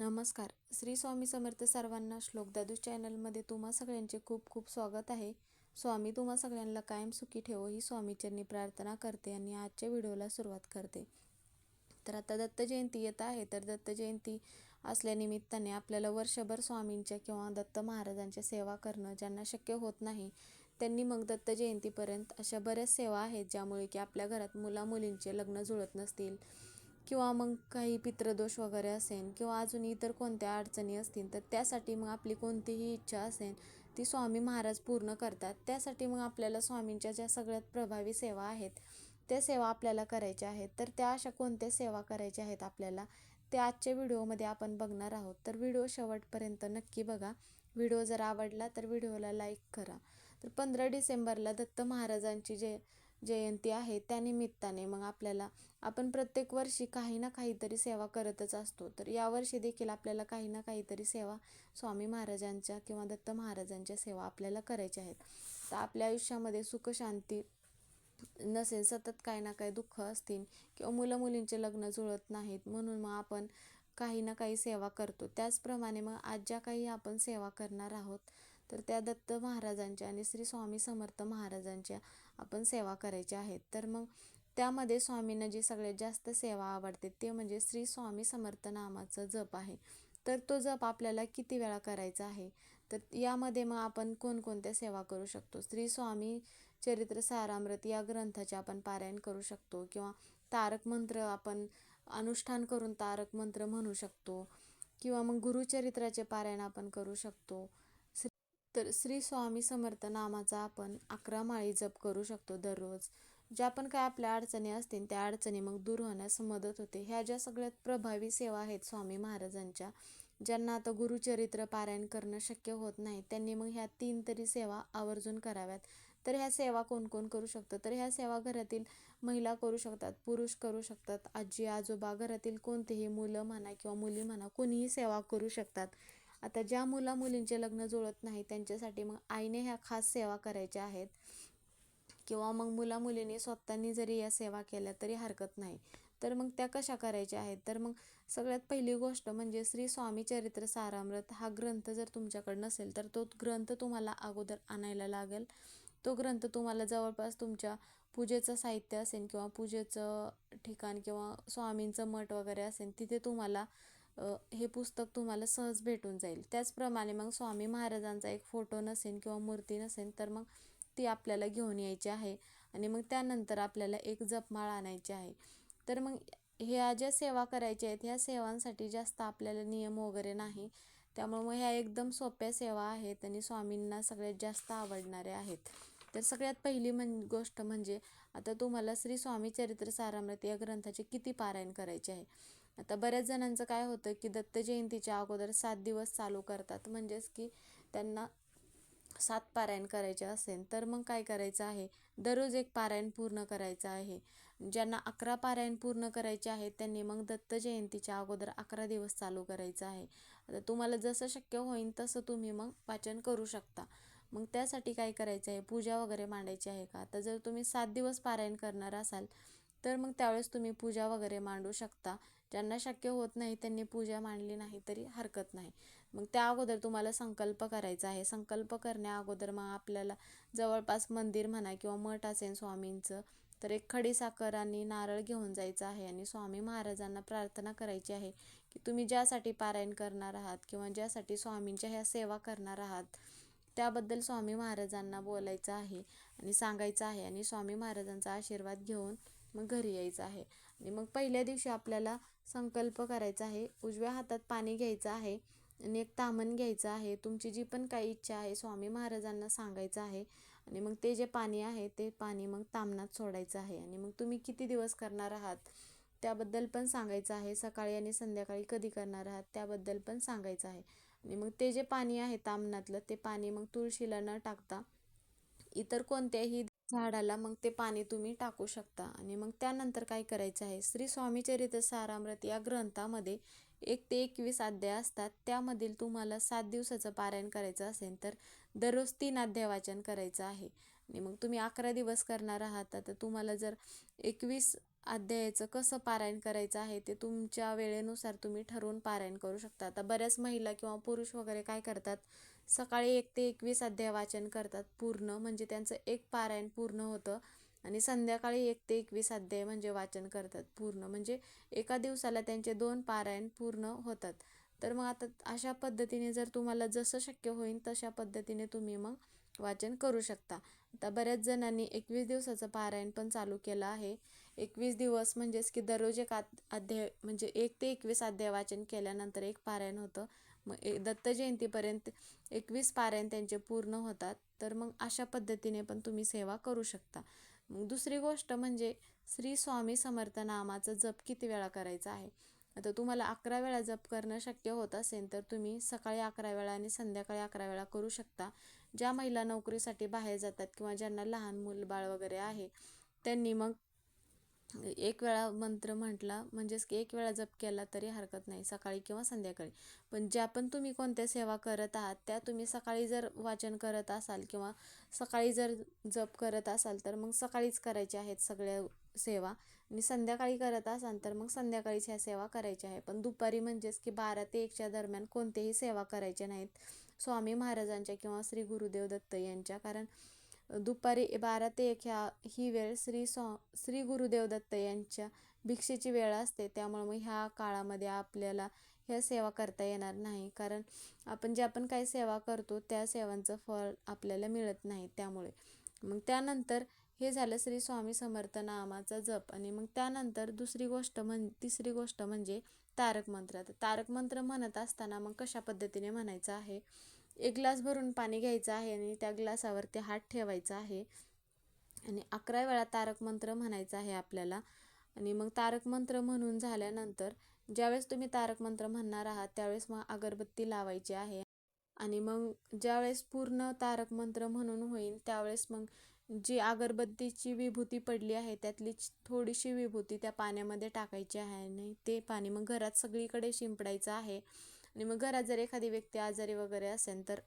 नमस्कार. श्री स्वामी समर्थ सर्वांना श्लोक दादू चॅनलमध्ये तुम्हा सगळ्यांचे खूप खूप स्वागत आहे. स्वामी तुम्हा सगळ्यांना कायम सुखी ठेवो ही स्वामीचरणी प्रार्थना करते आणि आजच्या व्हिडिओला सुरुवात करते. तर आता दत्त जयंती येत आहे तर दत्त जयंती असल्यानिमित्ताने आपल्याला वर्षभर स्वामींच्या किंवा दत्त महाराजांच्या सेवा करणं ज्यांना शक्य होत नाही त्यांनी मग दत्त जयंतीपर्यंत अशा बऱ्याच सेवा आहेत ज्यामुळे की आपल्या घरात मुलामुलींचे लग्न जुळत नसतील. किंवा मग काही पितृदोष वगैरे असेल किंवा अजून इतर कोणत्या अडचणी असतील तर त्यासाठी मग आपली कोणतीही इच्छा असेल ती स्वामी महाराज पूर्ण करतात. त्यासाठी मग आपल्याला स्वामींच्या ज्या सगळ्यात प्रभावी सेवा आहेत त्या सेवा आपल्याला करायच्या आहेत. तर त्या अशा कोणत्या सेवा करायच्या आहेत आपल्याला ते आजच्या व्हिडिओमध्ये आपण बघणार आहोत. तर व्हिडिओ शेवटपर्यंत नक्की बघा. व्हिडिओ जर आवडला तर व्हिडिओला लाईक करा. तर पंधरा डिसेंबरला दत्त महाराजांची जे जयंती आहे त्यानिमित्ताने मग आपल्याला आपण प्रत्येक वर्षी काही ना काहीतरी सेवा करतच असतो. तर यावर्षी देखील आपल्याला काही ना काहीतरी सेवा स्वामी महाराजांच्या किंवा दत्त महाराजांच्या सेवा आपल्याला करायच्या आहेत. तर आपल्या आयुष्यामध्ये सुखशांती नसेल सतत काही ना काही दुःख असतील किंवा मुलं मुलींचे लग्न जुळत नाहीत म्हणून मग आपण काही ना काही सेवा करतो. त्याचप्रमाणे मग आज ज्या काही आपण सेवा करणार आहोत तर त्या दत्त महाराजांच्या आणि श्री स्वामी समर्थ महाराजांच्या आपण सेवा करायच्या आहेत तर मग त्यामध्ये स्वामींना जी सगळ्यात जास्त सेवा आवडते ते म्हणजे श्री स्वामी समर्थ नामाचा जप आहे. तर तो जप आपल्याला किती वेळा करायचा आहे? तर यामध्ये मग आपण कोणकोणत्या सेवा करू शकतो? श्री स्वामी चरित्र सारामृत या ग्रंथाचे आपण पारायण करू शकतो किंवा तारक मंत्र आपण अनुष्ठान करून तारक मंत्र म्हणू शकतो किंवा मग गुरुचरित्राचे पारायण आपण करू शकतो. तर श्री स्वामी समर्थ नामाचा आपण अकरा माळी जप करू शकतो दररोज. ज्या पण काय आपल्या अडचणी असतील त्या अडचणी मग दूर होण्यास मदत होते. ह्या ज्या सगळ्यात प्रभावी सेवा आहेत स्वामी महाराजांच्या ज्यांना आता गुरुचरित्र पारायण करणं शक्य होत नाही त्यांनी मग ह्या तीन तरी सेवा आवर्जून कराव्यात. तर ह्या सेवा कोण कोण करू शकतं? तर ह्या सेवा घरातील महिला करू शकतात पुरुष करू शकतात आजी आजोबा घरातील कोणतेही मुलं म्हणा किंवा मुली म्हणा कोणीही सेवा करू शकतात. आता ज्या मुला मुलींचे लग्न जुळत नाही त्यांच्यासाठी मग आईने ह्या खास सेवा करायच्या आहेत. किंवा मग मुला मुलींनी स्वतःनी जरी या सेवा केल्या तरी हरकत नाही. तर मग त्या कशा करायच्या आहेत? तर मग सगळ्यात पहिली गोष्ट म्हणजे श्री स्वामी चरित्र सारामृत हा ग्रंथ जर तुमच्याकडे नसेल तर तो ग्रंथ तुम्हाला अगोदर आणायला लागेल. तो ग्रंथ तुम्हाला जवळपास तुमच्या पूजेचं साहित्य असेल किंवा पूजेचं ठिकाण किंवा स्वामींचं मठ वगैरे असेल तिथे तुम्हाला हे पुस्तक तुम्हाला सहज भेटून जाईल. त्याचप्रमाणे मग स्वामी महाराजांचा एक फोटो नसेल किंवा मूर्ती नसेल तर मग ती आपल्याला घेऊन यायची आहे आणि मग त्यानंतर आपल्याला एक जपमाळ आणायची आहे. तर मग ह्या ज्या सेवा करायच्या आहेत ह्या सेवांसाठी जास्त आपल्याला नियम वगैरे नाही. त्यामुळे मग ह्या एकदम सोप्या सेवा आहेत आणि स्वामींना सगळ्यात जास्त आवडणाऱ्या आहेत. तर सगळ्यात पहिली म्हण गोष्ट म्हणजे आता तुम्हाला श्री स्वामी चरित्र सारामृत या ग्रंथाचे किती पारायण करायचे आहे? आता बऱ्याच जणांचं काय होतं की दत्त जयंतीच्या अगोदर सात दिवस चालू करतात. म्हणजेच की त्यांना सात पारायण करायचे असेल तर मग काय करायचं आहे? दररोज एक पारायण पूर्ण करायचं आहे. ज्यांना अकरा पारायण पूर्ण करायचे आहेत त्यांनी मग दत्त जयंतीच्या अगोदर अकरा दिवस चालू करायचं आहे. आता तुम्हाला जसं शक्य होईल तसं तुम्ही मग वाचन करू शकता. मग त्यासाठी काय करायचं आहे? पूजा वगैरे मांडायची आहे का? आता जर तुम्ही सात दिवस पारायण करणार असाल तर मग त्यावेळेस तुम्ही पूजा वगैरे मांडू शकता. ज्यांना शक्य होत नाही त्यांनी पूजा मांडली नाही तरी हरकत नाही. मग त्या अगोदर तुम्हाला संकल्प करायचा आहे. संकल्प करण्या अगोदर मग आपल्याला जवळपास मंदिर म्हणा किंवा मठ असेल स्वामींचं तर एक खडीसाखर आणि नारळ घेऊन जायचं आहे आणि स्वामी महाराजांना प्रार्थना करायची आहे की तुम्ही ज्यासाठी पारायण करणार आहात किंवा ज्यासाठी स्वामींच्या ह्या सेवा करणार आहात त्याबद्दल स्वामी महाराजांना बोलायचं आहे आणि सांगायचं आहे आणि स्वामी महाराजांचा आशीर्वाद घेऊन मग घरी यायचं आहे. आणि मग पहिल्या दिवशी आपल्याला संकल्प करायचा आहे. उजव्या हातात पाणी घ्यायचं आहे आणि एक तामण घ्यायचं आहे. तुमची जी पण काही इच्छा आहे स्वामी महाराजांना सांगायचं आहे आणि मग ते जे पाणी आहे ते पाणी मग तामणात सोडायचं आहे. आणि मग तुम्ही किती दिवस करणार आहात त्याबद्दल पण सांगायचं आहे. सकाळी आणि संध्याकाळी कधी करणार आहात त्याबद्दल पण सांगायचं आहे. आणि मग ते जे पाणी आहे तामणातलं ते पाणी मग तुळशीला न टाकता इतर कोणत्याही झाडाला मग ते पाणी तुम्ही टाकू शकता. आणि मग त्यानंतर काय करायचं आहे? श्री स्वामी चरित्र सारामृत या ग्रंथामध्ये एक ते एकवीस अध्याय असतात. त्यामधील तुम्हाला सात दिवसाचं पारायण करायचं असेल तर दररोज तीन अध्याय वाचन करायचं आहे. आणि मग तुम्ही अकरा दिवस करणार आहात. तर तुम्हाला जर एकवीस अध्यायाचं कसं पारायण करायचं आहे ते तुमच्या वेळेनुसार तुम्ही ठरवून पारायण करू शकता. आता बऱ्याच महिला किंवा पुरुष वगैरे काय करतात? सकाळी एक ते एकवीस अध्याय वाचन करतात पूर्ण म्हणजे त्यांचं एक पारायण पूर्ण होतं आणि संध्याकाळी एक ते एकवीस अध्याय म्हणजे वाचन करतात पूर्ण. म्हणजे एका दिवसाला त्यांचे दोन पारायण पूर्ण होतात. तर मग आता अशा पद्धतीने जर तुम्हाला जसं शक्य होईल तशा पद्धतीने तुम्ही मग वाचन करू शकता. आता बऱ्याच जणांनी एकवीस दिवसाचं पारायण पण चालू केलं आहे. एकवीस दिवस म्हणजेच की दररोज एक अध्याय म्हणजे एक ते एकवीस अध्याय वाचन केल्यानंतर एक पारायण होतं. मग ए दत्त जयंतीपर्यंत एकवीस पारायण त्यांचे पूर्ण होतात. तर मग अशा पद्धतीने पण तुम्ही सेवा करू शकता. मग दुसरी गोष्ट म्हणजे श्री स्वामी समर्थ नामाचा जप किती वेळा करायचा आहे? आता तुम्हाला अकरा वेळा जप करणं शक्य होत असेल तर तुम्ही सकाळी अकरा वेळा आणि संध्याकाळी अकरा वेळा करू शकता. ज्या महिला नोकरीसाठी बाहेर जातात किंवा ज्यांना लहान मूल बाळ वगैरे आहे त्यांनी मग एक वेळा मंत्र म्हटला म्हणजेच की एक वेळा जप केला तरी हरकत नाही सकाळी किंवा संध्याकाळी. पण ज्या पण तुम्ही कोणत्या सेवा करत आहात त्या तुम्ही सकाळी जर वाचन करत असाल किंवा सकाळी जर जप करत असाल तर मग सकाळीच करायचे आहेत सगळ्या सेवा. आणि संध्याकाळी करत असाल तर मग संध्याकाळीच ह्या सेवा करायच्या आहे पण दुपारी म्हणजेच की बारा ते एकच्या दरम्यान कोणतेही सेवा करायच्या नाहीत. स्वामी महाराजांच्या किंवा श्री गुरुदेव दत्त यांच्या. कारण दुपारी बारा ते एक ह्या ही वेळ श्री स्वा श्री गुरुदेव दत्त यांच्या भिक्षेची वेळ असते. त्यामुळे मग ह्या काळामध्ये आपल्याला ह्या सेवा करता येणार नाही. कारण आपण जे आपण काही सेवा करतो त्या सेवांचं फळ आपल्याला मिळत नाही त्यामुळे. मग त्यानंतर हे झालं श्री स्वामी समर्थ नामाचा जप. आणि मग त्यानंतर दुसरी गोष्ट म्हण तिसरी गोष्ट म्हणजे तारक मंत्र. तारक मंत्र म्हणत असताना मग कशा पद्धतीने म्हणायचं आहे? एक ग्लास भरून पाणी घ्यायचं आहे आणि त्या ग्लासावरती हात ठेवायचा आहे. आणि अकरा वेळा तारक मंत्र म्हणायचा आहे आपल्याला. आणि मग तारक मंत्र म्हणून झाल्यानंतर ज्यावेळेस तुम्ही तारक मंत्र म्हणणार आहात त्यावेळेस मग अगरबत्ती लावायची आहे. आणि मग ज्यावेळेस पूर्ण तारक मंत्र म्हणून होईल त्यावेळेस मग जी अगरबत्तीची विभूती पडली आहे त्यातली थोडीशी विभूती त्या पाण्यामध्ये टाकायची आहे आणि ते पाणी मग घरात सगळीकडे शिंपडायचं आहे. आणि मग घरात जर एखादी व्यक्ती आजारी वगैरे असेल तर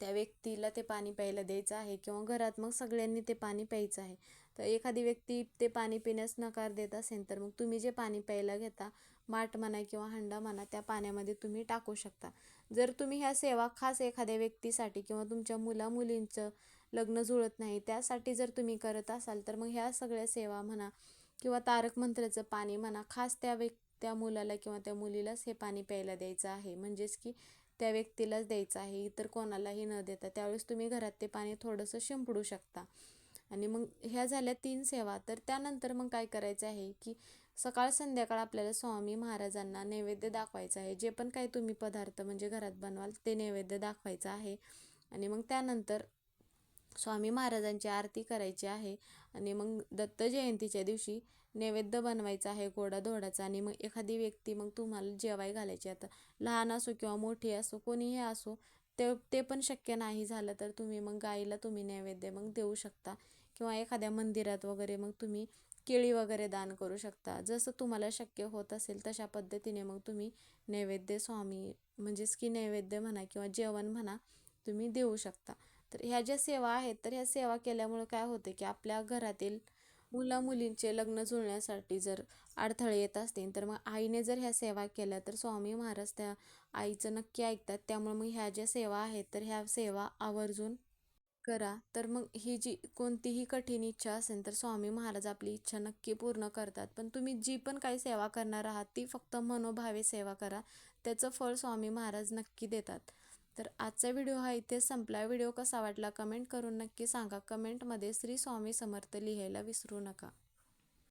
त्या व्यक्तीला ते पाणी प्यायला द्यायचं आहे किंवा घरात मग सगळ्यांनी ते पाणी प्यायचं आहे. तर एखादी व्यक्ती ते पाणी पिण्यास नकार देत असेल तर मग तुम्ही जे पाणी प्यायला घेता माठ म्हणा किंवा हंडा म्हणा त्या पाण्यामध्ये तुम्ही टाकू शकता. जर तुम्ही ह्या सेवा खास एखाद्या व्यक्तीसाठी किंवा तुमच्या मुला मुलींचं लग्न जुळत नाही त्यासाठी जर तुम्ही करत असाल तर मग ह्या सगळ्या सेवा म्हणा किंवा तारक मंत्राचं पाणी म्हणा खास त्या व्यक्ती त्या मुलाला किंवा त्या मुलीलाच हे पाणी प्यायला द्यायचं आहे. म्हणजेच की त्या व्यक्तीलाच द्यायचं आहे. इतर कोणालाही न देता. त्यावेळेस तुम्ही घरात ते पाणी थोडंसं शिंपडू शकता. आणि मग ह्या झाल्या तीन सेवा. तर त्यानंतर मग काय करायचं आहे की सकाळ संध्याकाळ आपल्याला स्वामी महाराजांना नैवेद्य दाखवायचं आहे. जे पण काही तुम्ही पदार्थ म्हणजे घरात बनवाल ते नैवेद्य दाखवायचं आहे. आणि मग त्यानंतर स्वामी महाराजांची आरती करायची आहे. आणि मग दत्त जयंतीच्या दिवशी नैवेद्य बनवायचा आहे गोडाधोडाचा आणि मग एखादी व्यक्ती मग तुम्हाला जेवाय घालायची. आता लहान असो किंवा मोठी असो कोणीही असो ते ते पण शक्य नाही झालं तर तुम्ही मग गाईला तुम्ही नैवेद्य मग देऊ शकता. किंवा एखाद्या मंदिरात वगैरे मग तुम्ही केळी वगैरे दान करू शकता. जसं तुम्हाला शक्य होत असेल तशा पद्धतीने मग तुम्ही नैवेद्य स्वामी म्हणजेच की नैवेद्य म्हणा किंवा जेवण म्हणा तुम्ही देऊ शकता. तर ह्या ज्या सेवा आहेत तर ह्या सेवा केल्यामुळे काय होते की आपल्या घरातील मुला मुलींचे लग्न जुळण्यासाठी जर अडथळे येत असतील तर मग आईने जर ह्या सेवा केल्या तर स्वामी महाराज त्या आईचं नक्की ऐकतात. त्यामुळे मग ह्या ज्या सेवा आहेत तर ह्या सेवा आवर्जून करा. तर मग ही जी कोणतीही कठीण इच्छा असेल तर स्वामी महाराज आपली इच्छा नक्की पूर्ण करतात. पण तुम्ही जी पण काही सेवा करणार आहात ती फक्त मनोभावे सेवा करा. त्याचं फळ स्वामी महाराज नक्की देतात. तर आजचा व्हिडिओ हा इथे संपला. व्हिडिओ कसा वाटला कमेंट करून नक्की सांगा. कमेंटमध्ये श्री स्वामी समर्थ लिहायला विसरू नका.